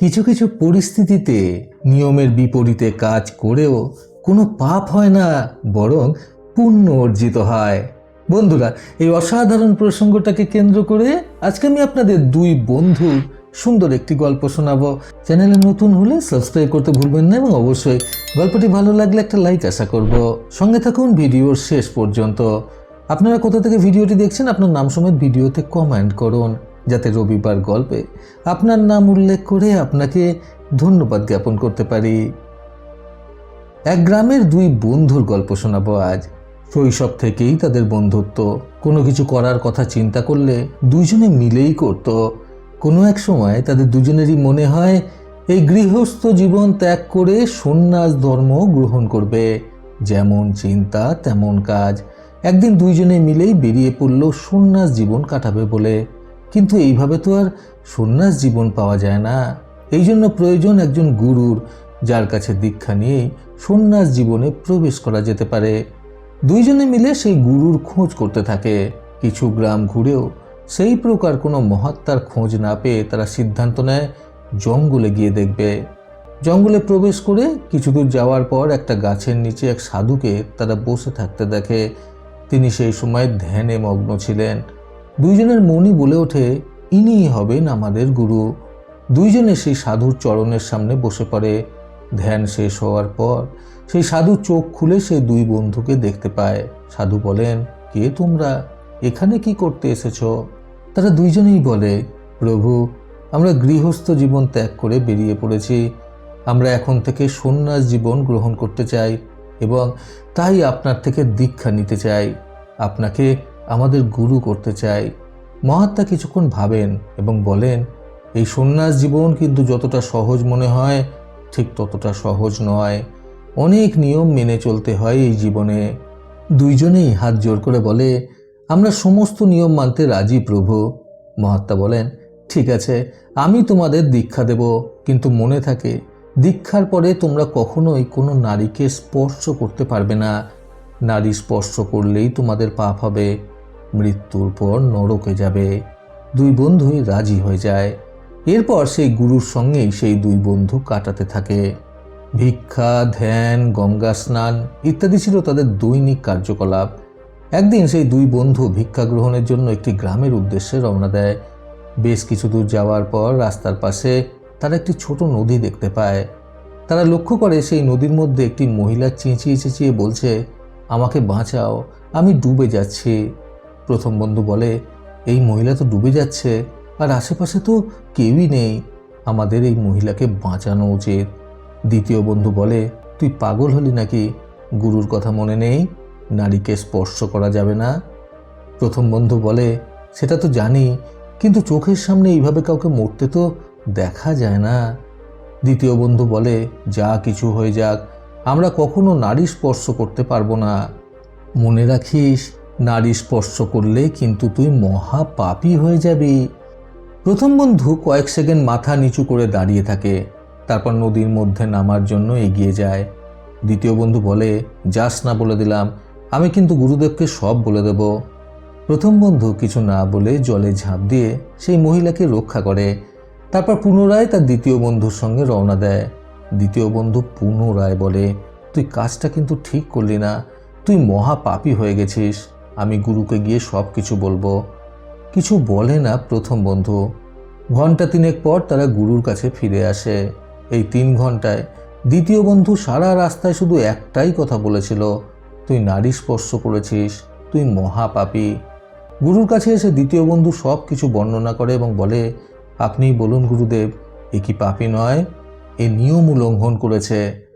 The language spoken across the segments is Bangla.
কিছু কিছু পরিস্থিতিতে নিয়মের বিপরীতে কাজ করেও কোনো পাপ হয় না, বরং পুণ্য অর্জিত হয়। বন্ধুরা, এই অসাধারণ প্রসঙ্গটাকে কেন্দ্র করে আজকে আমি আপনাদের দুই বন্ধুর সুন্দর একটি গল্প শোনাবো। চ্যানেলে নতুন হলে সাবস্ক্রাইব করতে ভুলবেন না এবং অবশ্যই গল্পটি ভালো লাগলে একটা লাইক আশা করব। সঙ্গে থাকুন ভিডিওর শেষ পর্যন্ত। আপনারা কোথা থেকে ভিডিওটি দেখছেন, আপনার নাম সমেত ভিডিওতে কমেন্ট করুন। যাতে রবিবার গল্পে আপনার নাম উল্লেখ করে আপনাকে ধন্যবাদ জ্ঞাপন করতে পারি। এক গ্রামের দুই বন্ধুর গল্প শোনাবো আজ। শৈশব থেকেই তাদের বন্ধুত্ব। কোনো কিছু করার কথা চিন্তা করলে দুজনে মিলেই করত। কোনো এক সময় তাদের দুজনেরই মনে হয়, এই গৃহস্থ জীবন ত্যাগ করে সন্ন্যাস ধর্ম গ্রহণ করবে। যেমন চিন্তা, তেমন কাজ। একদিন দুইজনে মিলেই বেরিয়ে পড়ল সন্ন্যাস জীবন কাটাবে বলে। কিন্তু এইভাবে তো আর সন্ন্যাস জীবন পাওয়া যায় না। এই জন্য প্রয়োজন একজন গুরুর, যার কাছে দীক্ষা নিয়েই সন্ন্যাস জীবনে প্রবেশ করা যেতে পারে। দুইজনে মিলে সেই গুরুর খোঁজ করতে থাকে। কিছু গ্রাম ঘুরেও সেই প্রকার কোনো মহাত্মার খোঁজ না পেয়ে তারা সিদ্ধান্ত নেয়, জঙ্গলে গিয়ে দেখবে। জঙ্গলে প্রবেশ করে কিছু দূর যাওয়ার পর একটা গাছের নিচে এক সাধুকে তারা বসে থাকতে দেখে। তিনি সেই সময় ধ্যানে মগ্ন ছিলেন। দুইজনের মনই বলে ওঠে, ইনিই হবেন আমাদের গুরু। দুইজনে সেই সাধুর চরণের সামনে বসে পড়ে। ধ্যান শেষ হওয়ার পর সেই সাধু চোখ খুলে সেই দুই বন্ধুকে দেখতে পায়। সাধু বলেন, কে তোমরা? এখানে কি করতে এসেছ? তারা দুইজনেই বলে, প্রভু, আমরা গৃহস্থ জীবন ত্যাগ করে বেরিয়ে পড়েছি। আমরা এখন থেকে সন্ন্যাস জীবন গ্রহণ করতে চাই এবং তাই আপনার থেকে দীক্ষা নিতে চাই। আপনাকে আমাদের গুরু করতে চাই। মহাত্মা কিছুক্ষণ ভাবেন এবং বলেন, এই সন্ন্যাস জীবন কিন্তু যতটা সহজ মনে হয়, ঠিক ততটা সহজ নয়। অনেক নিয়ম মেনে চলতে হয় এই জীবনে। দুইজনেই হাত জোর করে বলে, আমরা সমস্ত নিয়ম মানতে রাজি প্রভু। মহাত্মা বলেন, ঠিক আছে, আমি তোমাদের দীক্ষা দেব, কিন্তু মনে থাকে, দীক্ষার পরে তোমরা কখনোই কোনো নারীকে স্পর্শ করতে পারবে না। নারী স্পর্শ করলেই তোমাদের পাপ হবে। মৃত্যুর পর নরকে যাবে। দুই বন্ধুই রাজি হয়ে যায়। এরপর সেই গুরুর সঙ্গেই সেই দুই বন্ধু কাটাতে থাকে। ভিক্ষা, ধ্যান, গঙ্গা স্নান ইত্যাদি ছিল তাদের দৈনিক কার্যকলাপ। একদিন সেই দুই বন্ধু ভিক্ষা গ্রহণের জন্য একটি গ্রামের উদ্দেশ্যে রওনা দেয়। বেশ কিছু দূর যাওয়ার পর রাস্তার পাশে তারা একটি ছোট নদী দেখতে পায়। তারা লক্ষ্য করে সেই নদীর মধ্যে একটি মহিলা চেঁচিয়ে চেঁচিয়ে বলছে, আমাকে বাঁচাও, আমি ডুবে যাচ্ছি। প্রথম বন্ধু বলে, এই মহিলা তো ডুবে যাচ্ছে, আর আশেপাশে তো কেউই নেই। আমাদের এই মহিলাকে বাঁচানো উচিত। দ্বিতীয় বন্ধু বলে, তুই পাগল হলি নাকি? গুরুর কথা মনে নেই? নারীকে স্পর্শ করা যাবে না? প্রথম বন্ধু বলে, সেটা তো জানি, কিন্তু চোখের সামনে এইভাবে কাউকে মরতে তো দেখা যায় না। দ্বিতীয় বন্ধু বলে, যা কিছু হয়ে যাক, আমরা কখনো নারী স্পর্শ করতে পারব না। মনে রাখিস নারী স্পর্শ করলে কিন্তু তুই মহা পাপী হয়ে যাবি। প্রথম বন্ধু কয়েক সেকেন্ড মাথা নিচু করে দাঁড়িয়ে থাকে, তারপর নদীর মধ্যে নামার জন্য এগিয়ে যায়। দ্বিতীয় বন্ধু বলে, যাস না বলে দিলাম, আমি কিন্তু গুরুদেবকে সব বলে দেব। প্রথম বন্ধু কিছু না বলে জলে ঝাঁপ দিয়ে সেই মহিলাকে রক্ষা করে, তারপর পুনরায় তার দ্বিতীয় বন্ধুর সঙ্গে রওনা দেয়। দ্বিতীয় বন্ধু পুনরায় বলে, তুই কাজটা কিন্তু ঠিক করলি না, তুই মহা পাপী হয়ে গেছিস। আমি গুরুকে গিয়ে সব কিছু বলব। কিছু বলে না প্রথম বন্ধু। ঘণ্টা তিনেক পর তারা গুরুর কাছে ফিরে আসে। এই তিন ঘন্টায় দ্বিতীয় বন্ধু সারা রাস্তায় শুধু একটাই কথা বলেছিল, তুই নারী স্পর্শ করেছিস, তুই মহাপাপি। গুরুর কাছে এসে দ্বিতীয় বন্ধু সব কিছু বর্ণনা করে এবং বলে, আপনিই বলুন গুরুদেব, এ কি পাপী নয়? এ নিয়ম উল্লঙ্ঘন করেছে।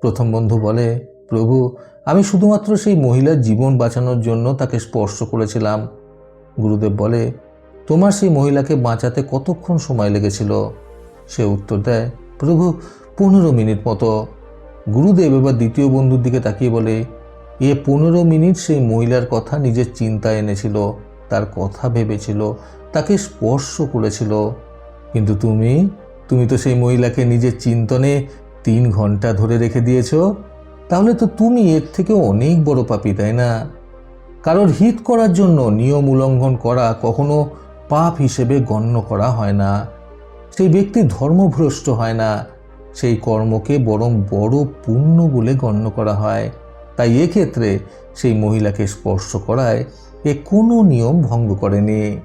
প্রথম বন্ধু বলে, প্রভু আমি শুধুমাত্র সেই মহিলার জীবন বাঁচানোর জন্য তাকে স্পর্শ করেছিলাম। গুরুদেব বলে, তোমার সেই মহিলাকে বাঁচাতে কতক্ষণ সময় লেগেছিল? সে উত্তর দেয়, প্রভু, পনেরো মিনিট মতো। গুরুদেব এবার দ্বিতীয় বন্ধুর দিকে তাকিয়ে বলে, এ পনেরো মিনিট সেই মহিলার কথা নিজের চিন্তায় এনেছিল, তার কথা ভেবেছিল, তাকে স্পর্শ করেছিল। কিন্তু তুমি তুমি তো সেই মহিলাকে নিজের চিন্তনে তিন ঘণ্টা ধরে রেখে দিয়েছ। তাহলে তো তুমি এর থেকে অনেক বড় পাপি, তাই না? কারোর হিত করার জন্য নিয়ম উল্লঙ্ঘন করা কখনো পাপ হিসেবে গণ্য করা হয় না। সেই ব্যক্তি ধর্মভ্রষ্ট হয় না। সেই কর্মকে বরং বড় পুণ্য বলে গণ্য করা হয়। তাই এক্ষেত্রে সেই মহিলাকে স্পর্শ করায় এ কোনো নিয়ম ভঙ্গ করেনি।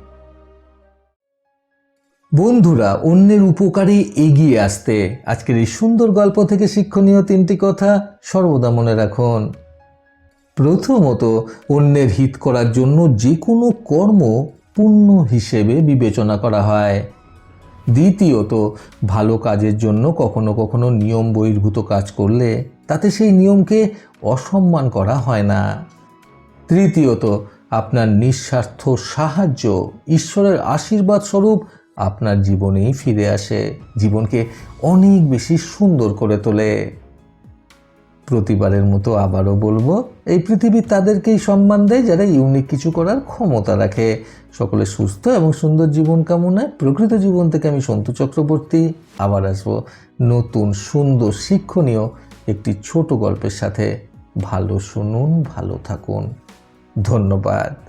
বন্ধুরা, অন্যের উপকারে এগিয়ে আসতে। আজকের এই সুন্দর গল্প থেকে শিক্ষণীয় তিনটি কথা সর্বদা মনে রাখুন। প্রথমত, অন্যের হিত করার জন্য যে কোনো কর্ম পুণ্য হিসেবে বিবেচনা করা হয়। দ্বিতীয়ত, ভালো কাজের জন্য কখনো কখনো নিয়ম বহির্ভূত কাজ করলে তাতে সেই নিয়মকে অসম্মান করা হয় না। তৃতীয়ত, আপনার নিঃস্বার্থ সাহায্য ঈশ্বরের আশীর্বাদ স্বরূপ আপনার জীবনেই ফিরে আসে, জীবনকে অনেক বেশি সুন্দর করে তোলে। প্রতিবারের মতো আবারও বলব, এই পৃথিবী তাদেরকেই সম্মান দেয় যারা ইউনিক কিছু করার ক্ষমতা রাখে। সকলে সুস্থ এবং সুন্দর জীবন কামনায় প্রকৃত জীবন থেকে আমি সন্তু চক্রবর্তী আবার আসব নতুন, সুন্দর, শিক্ষণীয় একটি ছোট গল্পের সাথে। ভালো শুনুন, ভালো থাকুন। ধন্যবাদ।